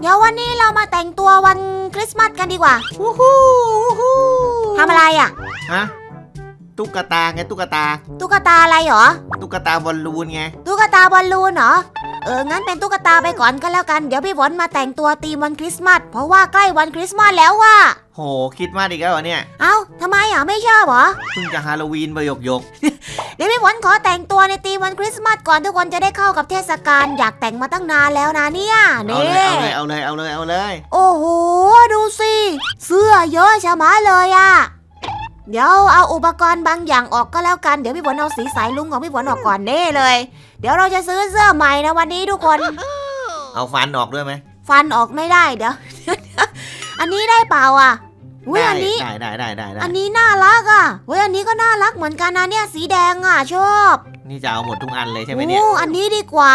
เดี๋ยววันนี้เรามาแต่งตัววันคริสต์มาสกันดีกว่าวู้ฮู้วู้ฮู้ทำอะไรอะ ฮะตุ๊กตาไงตุ๊กตา ตุ๊กตาอะไรเหรอ ตุ๊กตาบอลลูนไง ตุ๊กตาบอลลูนเหรอ เออ งั้นเป็นตุ๊กตาไปก่อนก็แล้วกัน เดี๋ยวพี่ฝนมาแต่งตัวตีมวันคริสต์มาส เพราะว่าใกล้วันคริสต์มาสแล้วว่ะ โหคิดมากอีกแล้วเหรอเนี่ย เอ้าทำไมอะไม่ชอบเหรอ เพิ่งจะฮาโลวีนประโยกยก เดี๋ยวพี่ฝนขอแต่งตัวในตีมวันคริสต์มาสก่อนทุกคนจะได้เข้ากับเทศกาลอยากแต่งมาตั้งนานแล้วนะเนี่ยเอานี่เลยเอาเลยเอาเลยเอาเลยเอาเลยโอ้โหดูสิเสื้อเยอะชะมัดเลยอะเดี๋ยวเอาอุปกรณ์บางอย่างออกก็แล้วกันเดี๋ยวพี่ฝนเอาสีสายลุงของพี่ฝนออกก่อนเน่เลย เดี๋ยวเราจะซื้อเสื้อใหม่นะวันนี้ทุกคน เอาฟันออกด้วยไหมฟันออกไม่ได้เดี๋ยว อันนี้ได้เปล่าอะ อุ้ยได้อันนี้ ได้ได้ได้ได้ได้อันนี้น่ารักอะเฮ้ยอันนี้ก็น่ารักเหมือนกันนะเนี่ยสีแดงอะชอบนี่จะเอาหมดทุกอันเลยใช่ไหมเนี่ย โอ้อันนี้ดีกว่า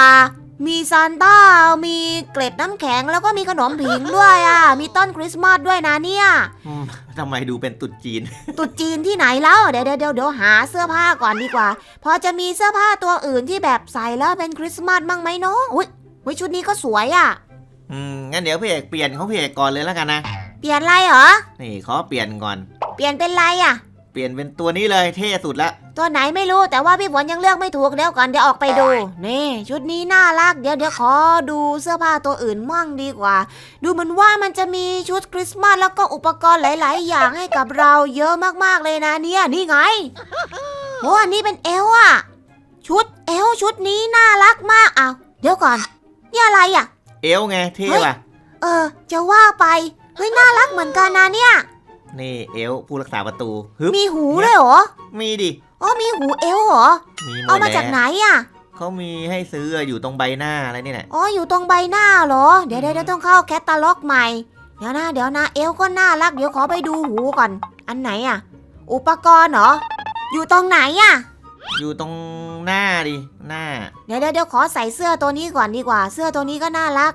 มีซานต้า มีเกล็ดน้ำแข็งแล้วก็มีขนมผิงด้วยอะ มีต้นคริสต์มาสด้วยนะเนี่ย อืมทำไมดูเป็นตุ๊ดจีน ตุ๊ดจีนที่ไหนแล้ว เดี๋ยวเดี๋ยวเดี๋ยวเดี๋ยวหาเสื้อผ้าก่อนดีกว่า พอจะมีเสื้อผ้าตัวอื่นที่แบบใส่แล้วเป็นคริสต์มาสบ้างไหมเนาะอุ้ยอุ๊ยชุดนี้ก็สวยอะ อืมงั้นเดี๋ยวพี่เอกเปลี่ยนของพี่เอกก่อนเลยแล้วกันนะ เปลี่ยนอะไรเหรอ นี่ขอเปลี่ยนก่อน เปลี่ยนเป็นอะไรอะ เปลี่ยนเป็นตัวนี้เลยเท่สุดละ ตัวไหนไม่รู้แต่ว่าพี่ฝนยังเลือกไม่ถูกเดี๋ยวก่อนเดี๋ยวออกไปดู นี่ชุดนี้น่ารักเดี๋ยวเดี๋ยวขอดูเสื้อผ้าตัวอื่นมั่งดีกว่า ดูเหมือนว่ามันจะมีชุดคริสต์มาสแล้วก็อุปกรณ์หลาย ๆ อย่างให้กับเราเยอะมากๆเลยนะเนี่ยนี่ไงโอ้อันนี้เป็นเอลอะชุดเอลชุดนี้น่ารักมากอ้าวเดี๋ยวก่อน นี่อะไรอะเอวไงเท่เฮ้ยป่ะ เออ จะว่าไป เฮ้ยน่ารักเหมือนกันนะเนี่ย นี่เอวผู้รักษาประตูฮึบมีหูด้วยเหรอมีดิอ๋อมีหูเอลเหรอมีหมเอาดมาจากแล้วไหนอะเขามีให้ซื้ออยู่ตรงใบหน้าอะไรนี่แหละ อ๋ออยู่ตรงใบหน้าเหรอ เดี๋ยวเดี๋ยวเดี๋ยวต้องเข้าแคตตาล็อกใหม่ เดี๋ยวนะเดี๋ยวนะเอวก็น่ารักเดี๋ยวขอไปดูหูก่อน อันไหนอะอุปกรณ์เหรอ อยู่ตรงไหนอะอยู่ตรงหน้าดิหน้า เดี๋ยวเดี๋ยวเดี๋ยวขอใส่เสื้อตัวนี้ก่อนดีกว่า เสื้อตัวนี้ก็น่ารัก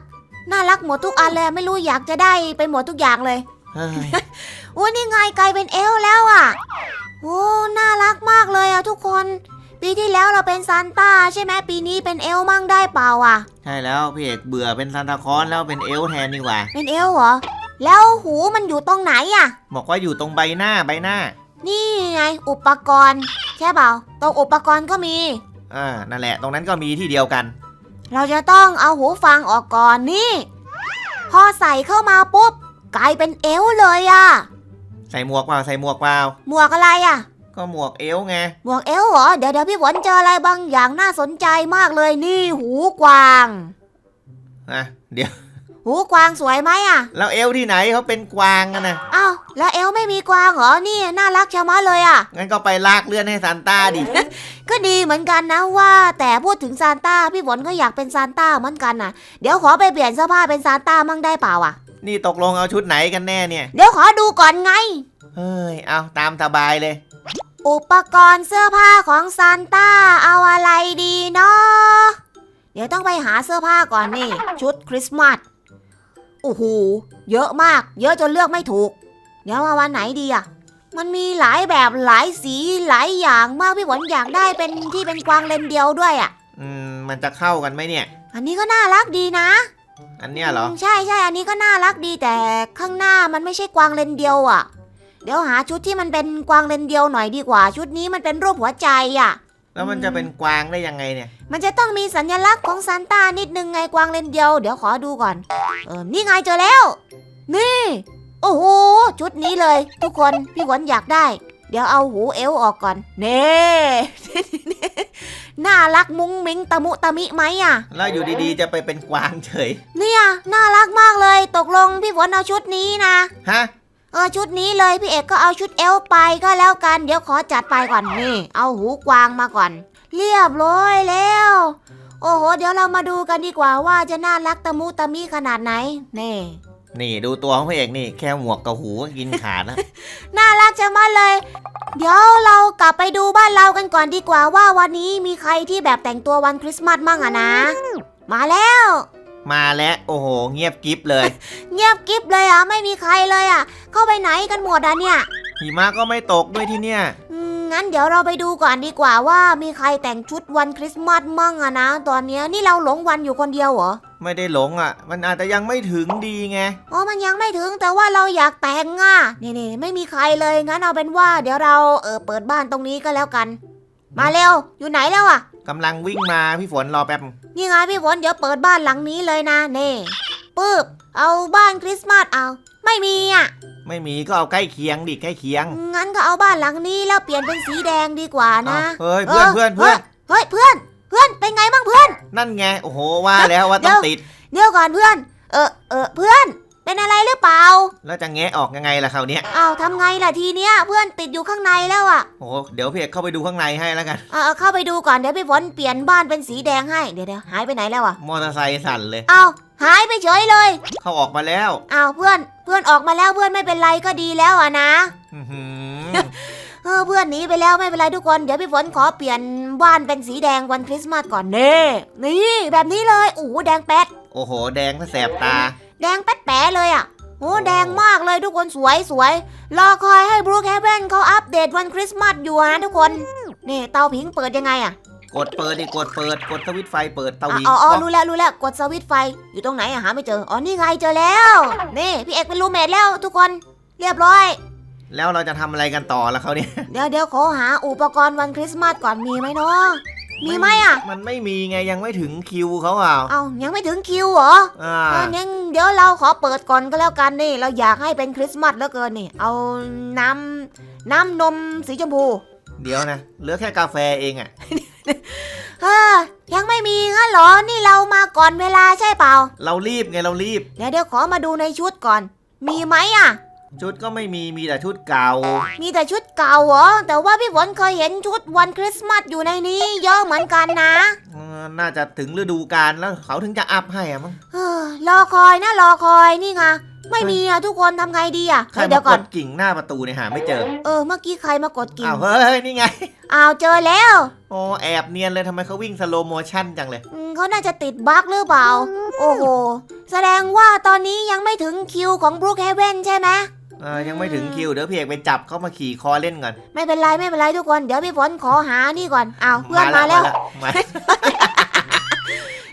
น่ารักหมดทุกอันเลยไม่รู้อยากจะได้ไปหมดทุกอย่างเลยเฮ้ยโอ้นี่ไงกลายเป็นเอลแล้วอะโอ้น่ารักมากเลยอะทุกคน ปีที่แล้วเราเป็นซานต้าใช่ไหมปีนี้เป็นเอลมั่งได้เปล่าอะใช่แล้วพี่เอกเบื่อเป็นซานตาคลอสแล้วเป็นเอลแทนดีกว่า เป็นเอลเหรอ แล้วหูมันอยู่ตรงไหนอะบอกว่าอยู่ตรงใบหน้าใบหน้า นี่ไงอุปกรณ์ ใช่เปล่าตรงอุปกรณ์ก็มี อ่า นั่นแหละ ตรงนั้นก็มีที่เดียวกัน เราจะต้องเอาหูฟังออกก่อนนี่ พอใส่เข้ามาปุ๊บ กลายเป็นเอลเลยอะใส่หมวกเปล่าใส่หมวกเปล่าหมวกอะไรอะก็หมวกเอลไง หมวกเอลเหรอ เดี๋ยวเดี๋ยวพี่ฝนเจออะไรบางอย่างน่าสนใจมากเลยนี่หูกวาง อะเดี๋ยว หูกวางสวยไหมอะแล้วเอลที่ไหนเขาเป็นกวางกันนะอ้าวแล้วเอลไม่มีกวางเหรอ นี่น่ารักชะมัดเลยอะงั้นก็ไปลากเลื่อนให้ซานต้าดิ ก็ดีเหมือนกันนะว่า แต่พูดถึงซานต้าพี่ฝนก็อยากเป็นซานต้าเหมือนกันน่ะเดี๋ยวขอไปเปลี่ยนเสื้อผ้าเป็นซานต้ามั่งได้เปล่าอะนี่ตกลงเอาชุดไหนกันแน่เนี่ย เดี๋ยวขอดูก่อนไง เฮ้ย เอาตามสบายเลย อุปกรณ์เสื้อผ้าของซานต้าเอาอะไรดีเนาะเดี๋ยวต้องไปหาเสื้อผ้าก่อนนี่ ชุดคริสต์มาสโอ้โหเยอะมาก เยอะจนเลือกไม่ถูก เดี๋ยวมาวันไหนดีอะ มันมีหลายแบบหลายสีหลายอย่างมากพี่ฝนอยากได้เป็นที่เป็นกวางเลนเดียวด้วยอะอืมมันจะเข้ากันไหมเนี่ย อันนี้ก็น่ารักดีนะอันเนี้ยเหรอ มใช่ใช่อันนี้ก็น่ารักดีแต่ข้างหน้ามันไม่ใช่กวางเลนเดียวอะเดี๋ยวหาชุดที่มันเป็นกวางเลนเดียวหน่อยดีกว่า ชุดนี้มันเป็นรูปหัวใจอะแล้วมันจะเป็นกวางได้ยังไงเนี่ย มันจะต้องมีสัญลักษณ์ของซานต้านิดนึงไงกวางเลนเดียว เดี๋ยวขอดูก่อน เออนี่ไงเจอแล้ว นี่โอ้โห ชุดนี้เลย ทุกคนพี่หวนอยากได้ เดี๋ยวเอาหูเอวออกก่อน เน่น่ารักมุ้งมิ้งตะมุตะมิไหมอะ แล้วอยู่ดีๆ จะไปเป็นกวางเฉย เนี่ยน่ารักมากเลย ตกลงพี่ฝนเอาชุดนี้นะ ฮะ เออชุดนี้เลยพี่เอกก็เอาชุดเอลไปก็แล้วกัน เดี๋ยวขอจัดไปก่อนนี่ เอาหูกวางมาก่อน เรียบร้อยแล้ว โอ้โห เดี๋ยวเรามาดูกันดีกว่าว่าจะน่ารักตะมุตะมิขนาดไหน นี่ นี่ดูตัวของพระเอกนี่แค่หมวกกับหูก็กินขาดแล้วน่ารักจะมาเลย เดี๋ยวเรากลับไปดูบ้านเรากันก่อนดีกว่าว่าวันนี้มีใครที่แบบแต่งตัววันคริสต์มาสมั่งอะนะ มาแล้ว มาแล้วโอ้โห เงียบกิ๊บเลย เงียบกิ๊บเลยอะไม่มีใครเลยอะ เข้าไปไหนกันหมดอะเนี่ย หิมะก็ไม่ตกด้วยที่เนี่ยอืมงั้นเดี๋ยวเราไปดูก่อนดีกว่าว่ามีใครแต่งชุดวันคริสต์มาสมั่งอะนะ ตอนเนี้ยนี่เราหลงวันอยู่คนเดียวเหรอ ไม่ได้หลงอะ มันอาจจะยังไม่ถึงดีไงอ๋อมันยังไม่ถึงแต่ว่าเราอยากแต่งอะ นี่นี่ไม่มีใครเลยงั้นเอาเป็นว่า เดี๋ยวเราเออเปิดบ้านตรงนี้ก็แล้วกัน มาเร็ว อยู่ไหนแล้วอะกำลังวิ่งมาพี่ฝนรอแป๊บ นี่ไงพี่ฝนเดี๋ยวเปิดบ้านหลังนี้เลยนะเน่ปึ๊บเอาบ้านคริสต์มาสเอา ไม่มีอะ ไม่มีก็เอาใกล้เคียงดิใกล้เคียงงั้นก็เอาบ้านหลังนี้แล้วเปลี่ยนเป็นสีแดงดีกว่านะเอาเฮ้ยเพื่อนเพื่อนเพื่อนเฮ้ยเพื่อนเพื่ อนเป็นไงบ้างเพื่อน นั่นไง โอ้โห ว่าแล้วว่าต้องติด เดี๋ยวก่อนเพื่อน เออเออเพื่อน เป็นอะไรหรือเปล่า แล้วจะแงะออกยังไงล่ะคราวเนี้ยอ้าวทำไงล่ะทีเนี้ยเพื่อนติดอยู่ข้างในแล้วอะโอ้โหเดี๋ยวพี่เอกเข้าไปดูข้างในให้แล้วกันเอาเอาเข้าไปดูก่อนเดี๋ยวพี่ฝนเปลี่ยนบ้านเป็นสีแดงให้เดี๋ยวเดี๋ยวหายไปไหนแล้วอะ มอเตอร์ไซค์สั่นเลยเอาหายไปเฉยเลย เข้าออกมาแล้วเอาเพื่อน เพื่อนออกมาแล้วเพื่อนไม่เป็นไรก็ดีแล้วอะนะ อื้อหือเออเพื่อนหนีไปแล้วไม่เป็นไรทุกคน เดี๋ยวพี่ฝนขอเปลี่ยนบ้านเป็นสีแดงวันคริสต์มาสก่อนเน่ นี่แบบนี้เลยโอ้โหแดงแป๊ด โอ้โห แดงถ้าแสบตา แดงแป๊ดแป๋เลยอะโอ้แดงมากเลยทุกคนสวยสวย รอคอยให้บรูคแฮเวนเขาอัปเดตวันคริสต์มาสอยู่นะทุกคน นี่เตาผิงเปิดยังไงอะกดเปิดดิกดเปิดกดสวิตช์ไฟเปิดเตาอ๋วิงออ๋อรู้แล้วรู้แล้วกดสวิตช์ไฟอยู่ตรงไหนอะหาไม่เจอ อ๋อนี่ไงเจอแล้ว นี่พี่เอกเป็นรูเมทแล้วทุกคน เรียบร้อย แล้วเราจะทำอะไรกันต่อละเขาเนี่ย เดี๋ยวเดี๋ยวขอหาอุปกรณ์วันคริสต์มาสก่อนมีไหมเนาะมีไหมอะ มันไม่มีไงยังไม่ถึงคิวเขาอะเอายังไม่ถึงคิวเหรออ่าเอองั้นเดี๋ยวเราขอเปิดก่อนก็แล้วกันนี่ เราอยากให้เป็นคริสต์มาสเหลือเกินนี่ เอาน้ำน้ำนมสีชมพูเดี๋ยวนะเหลือแค่กาแฟเองอะ เฮ้อยังไม่มีงั้นเหรอ นี่เรามาก่อนเวลาใช่เปล่า เรารีบไงเรารีบ เดี๋ยวเดี๋ยวขอมาดูในชุดก่อน มีไหมอะ ชุดก็ไม่มีมีแต่ชุดเก่า มีแต่ชุดเก่าเหรอ แต่ว่าพี่ฝนเคยเห็นชุดวันคริสต์มาสอยู่ในนี้เยอะเหมือนกันนะเออน่าจะถึงฤดูกาลแล้วเขาถึงจะอัพให้อะมั้งเออรอคอยนะรอคอยนี่ไงไม่มีอะทุกคนทำไงดีอะใครเดี๋มายวกก่อน ดกิ่งหน้าประตูเนี่ยหาไม่เจอเออเมื่อกี้ใครมากดกิ่งอ้าวเฮ้ยนี่ไงอ้าวเจอแล้วโอ้แอบเนียนเลยทำไมเขาวิ่งสโลโมชั่นจังเลย อืมเขาน่าจะติดบั๊กหรือเปล่า โอ้โห แสดงว่าตอนนี้ยังไม่ถึงคิวของบรูคเฮเวนใช่ไหม เออยังไม่ถึงคิวเดี๋ยวพี่เอกไปจับเขามาขี่คอเล่นก่อนไม่เป็นไรไม่เป็นไรทุกคน เดี๋ยวพี่ฝนขอหานี่ก่อนอ้าวเพื่อนมาแล้ว มา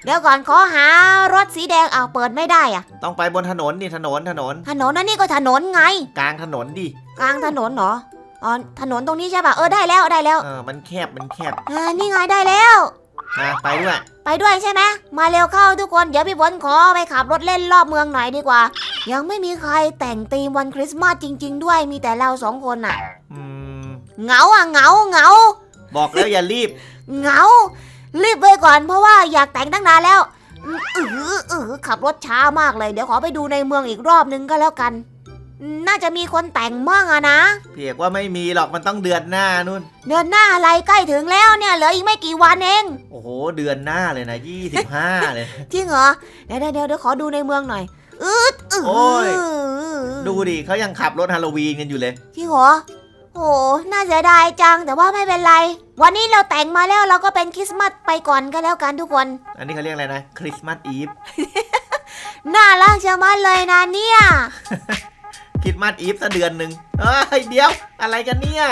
เดี๋ยวก่อนขอหารถสีแดงอ้าวเปิดไม่ได้อะต้องไปบนถนนนี่ถนนถนน ถนนนั่นนี่ก็ถนนไง กลางถนนดิกลางถนนเหรออ๋อถนนตรงนี้ใช่ป่ะเออได้แล้วได้แล้วเออมันแคบมันแคบอ่านี่ไงได้แล้ว มาไปด้วยไปด้วยใช่ไหมมาเร็วเข้าทุกคน เดี๋ยวพี่ฝนขอไปขับรถเล่นรอบเมืองหน่อยดีกว่า ยังไม่มีใครแต่งธีมวันคริสต์มาสจริง ๆ ด้วยมีแต่เราสองคนน่ะอืมเหงาอะเหงาเหงาบอกแล้วอย่ารีบ เหงา รีบไปก่อนเพราะว่าอยากแต่งตั้งนานแล้วอืออืออือขับรถช้ามากเลย เดี๋ยวขอไปดูในเมืองอีกรอบนึงก็แล้วกันอืม น่าจะมีคนแต่งมั่งอะนะพี่เอกว่าไม่มีหรอกมันต้องเดือนหน้านู่น เดือนหน้าอะไรใกล้ถึงแล้วเนี่ยเหลืออีกไม่กี่วันเอง โอ้โห เดือนหน้าเลยนะยี่สิบห้าเลย จริงเหรอ เดี๋ยวเดี๋ยวเดี๋ยวเดี๋ยวขอดูในเมืองหน่อย อืดอืโอ้ยอดูดิเขายังขับรถฮาโลวีนกันอยู่เลย จริงเหรอโอ้น่าเสียดายจังแต่ว่าไม่เป็นไร วันนี้เราแต่งมาแล้วเราก็เป็นคริสต์มาสไปก่อนก็แล้วกันทุกคน อันนี้เขาเรียกอะไรนะคริสต์มาสอีฟน่ารักจะมัดเลยนะเนี่ยค ริสต์มาสอีฟซะเดือนหนึ่งเอ้ยเดี๋ยว อะไรกันเนี่ย